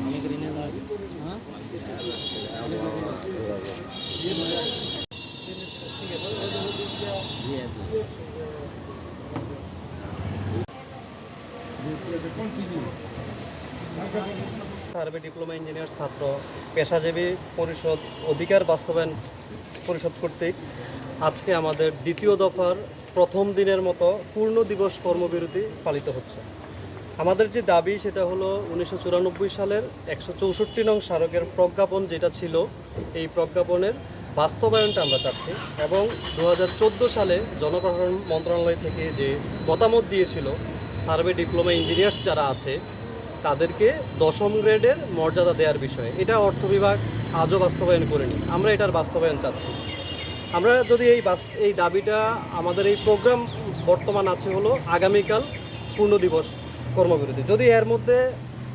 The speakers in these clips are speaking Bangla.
আমাদের এনে দাও হ্যাঁ? সার্ভে ডিপ্লোমা ইঞ্জিনিয়ার ছাত্র, পেশাজীবী পরিষদ, অধিকার বাস্তবায়ন পরিষদ কর্তৃক আজকে আমাদের দ্বিতীয় দফার প্রথম দিনের মতো পূর্ণ দিবস কর্মবিরতি পালিত হচ্ছে। আমাদের যে দাবি সেটা হলো উনিশশো চুরানব্বই সালের একশো চৌষট্টি নং স্মারকের প্রজ্ঞাপন যেটা ছিল, এই প্রজ্ঞাপনের বাস্তবায়নটা আমরা চাচ্ছি এবং দু হাজার চোদ্দ সালে জনপ্রশাসন মন্ত্রণালয় থেকে যে মতামত দিয়েছিল সার্ভে ডিপ্লোমা ইঞ্জিনিয়ার্স যারা আছে, তাদেরকে দশম গ্রেডের মর্যাদা দেওয়ার বিষয়ে। এটা অর্থ বিভাগ আজও বাস্তবায়ন করেনি। আমরা এটার বাস্তবায়ন চাচ্ছি। আমরা যদি এই এই দাবিটা আমাদের এই প্রোগ্রাম বর্তমান আছে হলো আগামীকাল পূর্ণ দিবস কর্মবিরতি। যদি এর মধ্যে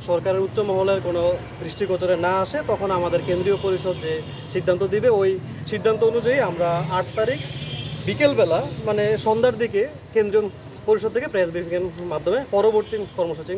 সরকারের উচ্চ মহলের কোনো দৃষ্টিগোচরে না আসে, তখন আমাদের কেন্দ্রীয় পরিষদ যে সিদ্ধান্ত দিবে, ওই সিদ্ধান্ত অনুযায়ী আমরা আট তারিখ বিকেলবেলা মানে সন্ধ্যার দিকে কেন্দ্রীয় পরিষদ থেকে প্রেস ব্রিফিংয়ের মাধ্যমে পরবর্তী কর্মসূচি।